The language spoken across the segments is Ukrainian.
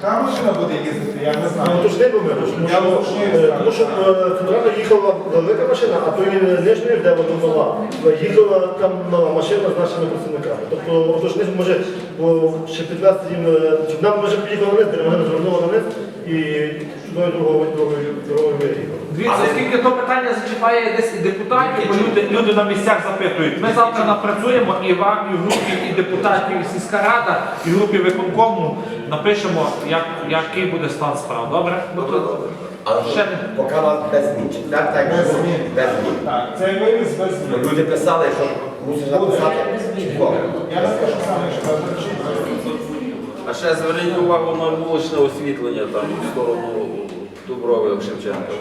Та машина буде їздити, я не Ну, знаю. то ж не помилиш, тому Я що, е, тому що е, центрально їхала велика машина, а то і нижньої, де вона мала. Їхала там машина з нашими працівниками. Тобто тож не може бо ще підвести їм, е, щоб нам може поїхала вниз, де вона звернула вниз і чудовою дорогою дорогою дорогою виїхала. Дивіться, оскільки то питання зачіпає десь і депутатів, бо люди, люди на місцях запитують. Ми завтра напрацюємо і вам, і групі, і депутатів, і сільська рада, і в групі виконкому напишемо, як, який буде стан справ. Добре? Ну, то Але ще не. поки у вас без змін. Четверта, як Без було, змін. без змін. Так, цей вивіз без Ну, змін. Люди писали, що мусиш написати чітко. Я напишу саме, що там. А ще зверніть увагу на вуличне освітлення там в сторону Дуброви Шевченка.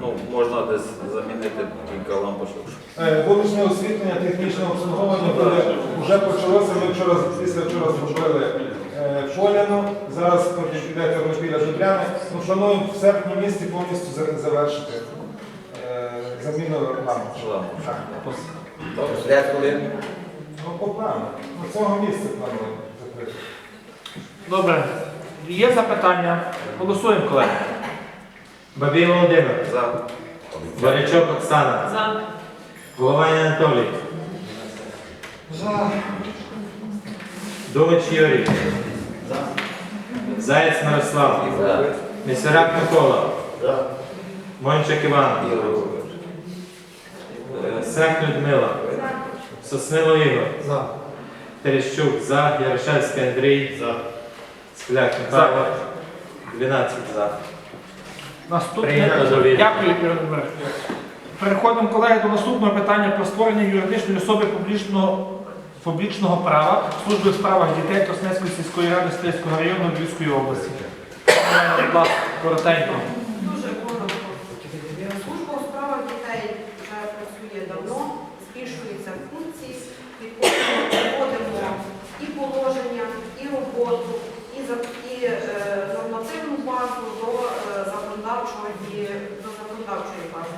Ну, можна десь замінити кілька лампочок. Е, Вуличне освітлення, технічне обслуговування буде вже почалося. Ми вчора після вчора зробили е, поляну. Зараз потім піде тернопіля Жубляни. Ми плануємо в серпні місті повністю завершити е, заміну лампочок. Ну, по плану. Ну, цього місця плануємо закрити. Добре. Є запитання? Голосуємо, колеги. Бабій Володимир, За. Борячок Оксана, За. Головань Анатолій, Думач Юрій, Заєць Мирослав, Місерак Микола, Мончик Іван, Сек Людмила, Соснило Ігор, Терещук. За, Ярошевський Андрій, За. Скляк Михайло, 12 за. Наступне. Дякую, Переходимо, колеги, до наступного питання про створення юридичної особи публічного, публічного права служби в справах дітей Тоснецької сільської ради Стрийського району Львівської області. Е, Будь ласка, коротенько. Дуже коротко. Служба у справах дітей вже працює давно, збільшуються функції, відповідно проводимо і положення, і роботу, і, за- і е, нормативну базу до е, законодавчого ді- до законодавчої бази.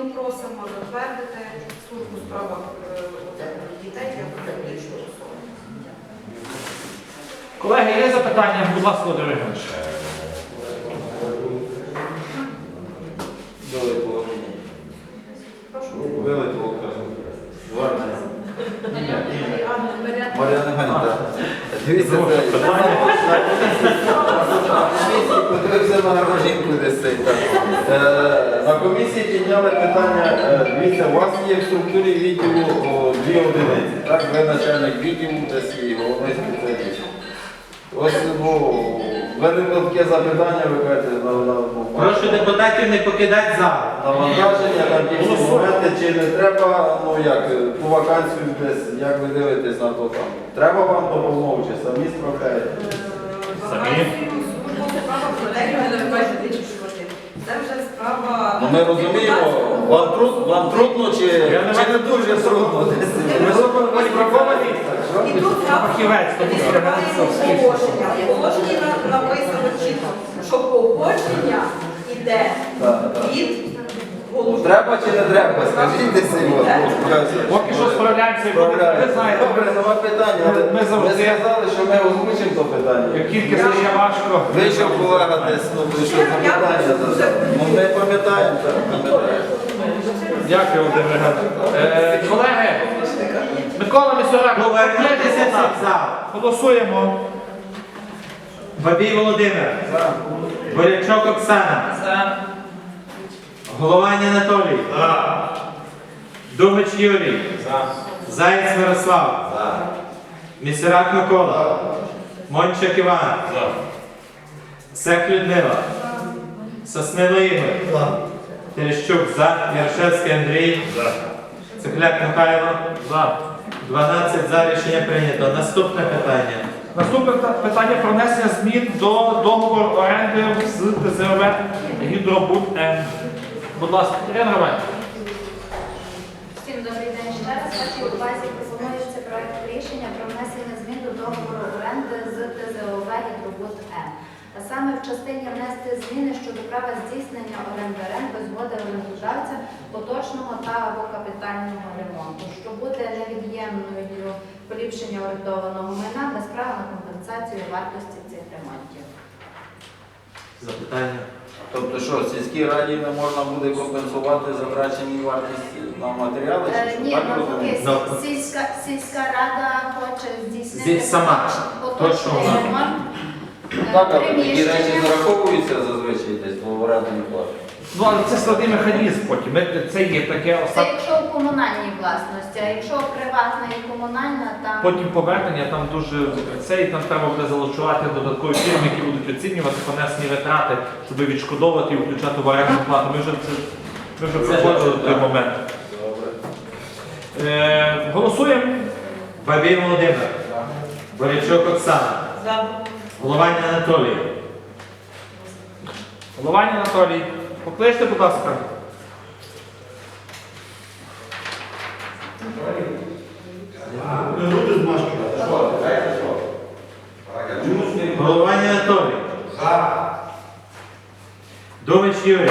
Відповідно, просимо затвердити службу у справах е, дітей як публічну особу. Колеги, є запитання? Будь ласка, Володимир Ігорович. Мар'яна. Дивіться, це подивився на рожінку десь цей так. Е, На комісії підняли питання, е, дивіться, у вас є в структурі відділу о, дві одиниці. Так, ви начальник відділу, десь і головний спеціаліст. Ось ну, виникло таке запитання, ви кажете, на, на, ну, Прошу депутатів не покидати зал. навантаження, там всі моменти, чи не треба, ну як, ту вакансію десь, як ви дивитесь на то там. Треба вам допомогу, чи самі справляєте? Самі? Це вже справа. Ну ми розуміємо, вам, трудно, вам трудно чи, чи не дуже трудно? І тут положенні на- написано чітко, що погодження йде від голови. Не треба? Скажіть десь його. Поки що справляємося, ви знаєте, Добре, нема питання. ми- але ми завжди- сказали, що ми озвучимо то питання. як тільки стає важко. Вийшов колега десь, ну вийшов запитання. Ну ми пам'ятаємо, так, пам'ятаємо. Дякую, Володимир. Е, Колеги, Микола Місорак, голосуємо. Бабій Володимир, Борячок Оксана, Головань Анатолій, Думач Юрій, Заєць Мирослав, Місерак Микола, Мончик Іван, Сек Людмила, Соснило Ігор, Терещук за, Ярошевський Андрій, Цихляк Михайло, За. 12 за. Рішення прийнято. Наступне питання. Наступне питання про внесення змін до договору оренди з ТЗВ Гідробуд М. Будь ласка, Ірина Романівна. Всім добрий день ще раз. Вашій увазі пропонується проект рішення про внесення змін до договору оренди з ТЗОВ «Гідробуд М». А саме в частині внести зміни щодо права здійснення оренди орен без згоди орендодавця поточного та або капітального ремонту, що буде невід'ємною поліпшення орендованого майна без права на компенсацію вартості цих ремонтів. Запитання? Тобто що, сільській раді не можна буде компенсувати затрачені вартість на матеріали? чи Е, що? Ні, Так навпаки, розумію? Ну, сіль- сільська, сільська рада хоче здійснити Здесь сама. Точно вона. ремонт е, Так, але такі речі зараховуються зазвичай десь в орендній платі. Ну, але це складний механізм потім. Ми- Це є таке Це остатнє. якщо в комунальній власності, а якщо приватна і комунальна, там Потім повернення там дуже це і там треба буде залучувати додаткові фірми, які будуть оцінювати понесені витрати, щоб відшкодовувати і включати в орендну плату. Ми вже це ми вже Це проходили вже той так. момент. Добре. Е, голосуємо. Бабій Володимир. Борячок Оксана. Голованя Анатолій. Головання Анатолій. Покличте, будь ласка. Люди змашки. Голованя Анатолій. Думич Юрій.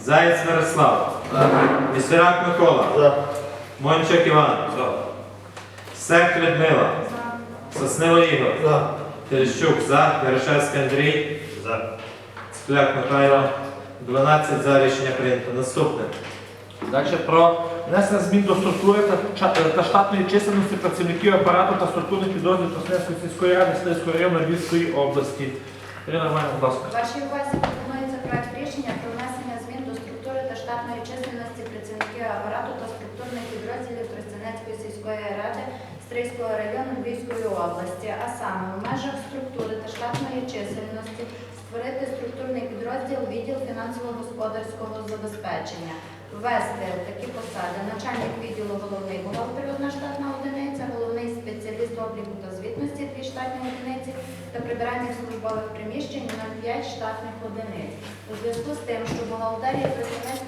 Заєць Мирослав. Місерак Микола. За. Мончик Іван. Сек Людмила. Соснило Ігор. За. Терещук за. Ярошевський Андрій. За. Скляк Михайло. 12 за рішення прийнято. Наступне. Далі про внесення змін до структури та, та штатної чисельності працівників апарату та структурних підрозділів Тоснецької сільської ради Стрийського району Львівської області. Ірина Романівна, будь ласка. вашій увазі пропонується проект рішення про внесення змін до структури та штатної чисельності працівників апарату та структурних підрозділів Тростянецької сільської ради Стрийського району Львівської області, а саме в межах структури та штатної чисельності створити структурний підрозділ відділ фінансово-господарського забезпечення. Ввести такі посади начальник відділу головний бухгалтер одна штатна одиниця, головний спеціаліст обліку та звітності дві штатні одиниці та прибиральних службових приміщень 0,5 штатних одиниць. У зв'язку з тим, що бухгалтерія